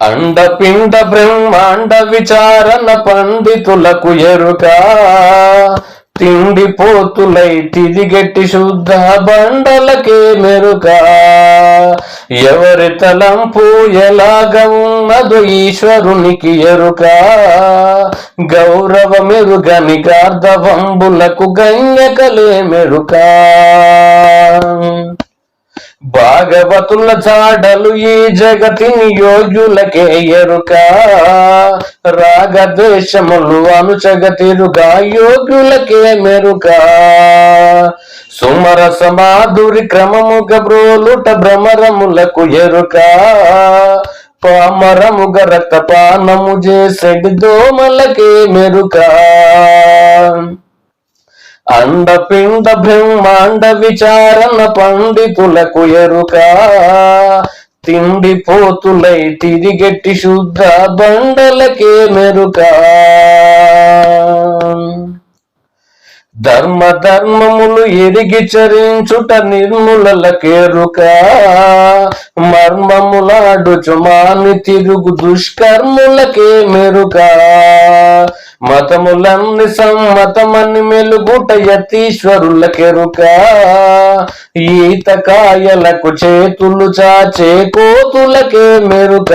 అండపిండ బ్రహ్మాండ విచారణ పండితులకు ఎరుక. తిండి పోతులై తిదిగెట్టి శుద్ధ బండలకే మెరుక. ఎవరి తలంపు ఎలాగ ఉన్నదో ఈశ్వరునికి ఎరుక. గౌరవ మెరుగని గార్ధవంబులకు గంగకలే మెరుక. భాగవతుల చాడలు ఈ జగతిని యోగ్యులకే ఎరుక. రాగద్వేషములు అనుచగతిరుగా యోగ్యులకే మెరుక. సుమర సమాధురి క్రమముగ బ్రోలుట భ్రమరములకు ఎరుక. పామరముగ రక్తపానము చేసెడి దోమలకే మెరుక. అండపిండ బ్రహ్మాండ విచారణ పండితులకు ఎరుక. తిండిపోతులై తిరిగెట్టి శుద్ధ బండలకే మెరుక. ధర్మ ధర్మములు ఎరిగి చరించుట నిర్ములకేరుక మర్మములాడుచు మాని తిరుగు దుష్కర్ములకే మెరుక. మతములన్ని సమ్మతమని మెలుగుట యతీశ్వరులకెరుక ఈత కాయలకు చేతులు చాచే కోతులకే మెరుక.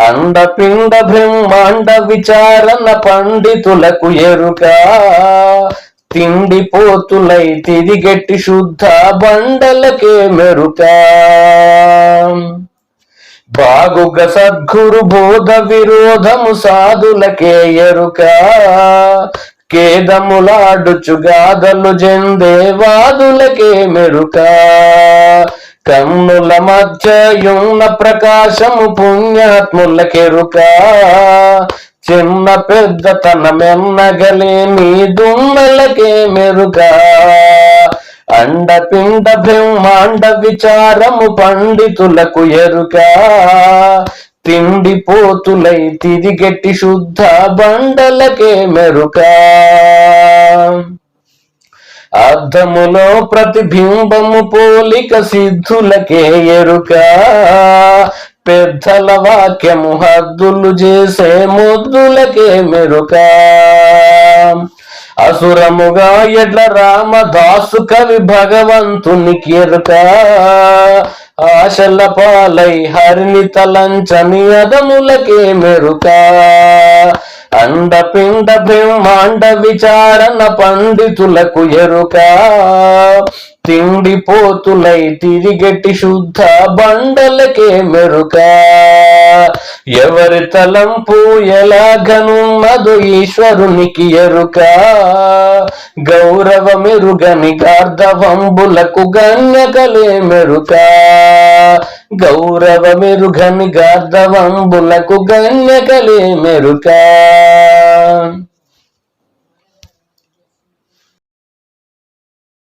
అండపిండ బ్రహ్మాండ విచారణ పండితులకు ఎరుక. తిండిపోతులై తిరిగెట్టి శుద్ధ బండలకే మెరుక. బాగుగ సద్గురు బోధ విరోధము సాధులకే ఎరుక. కేదములాడుచుగాదలు గాథలు వాదులకే మెరుక. కన్నుల మధ్యయున్న ప్రకాశము పుణ్యాత్ములకెరుక. చిన్న పెద్ద తన మెన్నగలే నీ దుమ్మలకే మెరుగా అండపిండ బ్రహ్మాండ విచారము పండితులకు ఎరుక. తిండిపోతులై తిరిగెట్టి శుద్ధ బండలకే మెరుక. అర్థములో ప్రతిబింబము పోలిక సిద్ధులకే ఎరుక. పెద్దల వాక్యము హద్దులు చేసే ముద్దులకే మెరుక. అసురముగా ఎడ్ల రామదాసు కవి భగవంతునికి ఎరుక ఆశల పాలై హరిని తలంచని అదములకే మెరుక. అండపిండ బ్రహ్మాండ విచారణ పండితులకు ఎరుక. తిండిపోతులై తిరిగెట్టి శుద్ధ బండలకే మెరుక. ఎవరి తలంపు ఎలాగనున్నదో ఈశ్వరునికి ఎరుక. గౌరవ మెరుగని గార్ధవంబులకు గణ్యకలే మెరుక. గౌరవ మెరుగని గార్ధవంబులకు గణ్యకలే మెరుకా.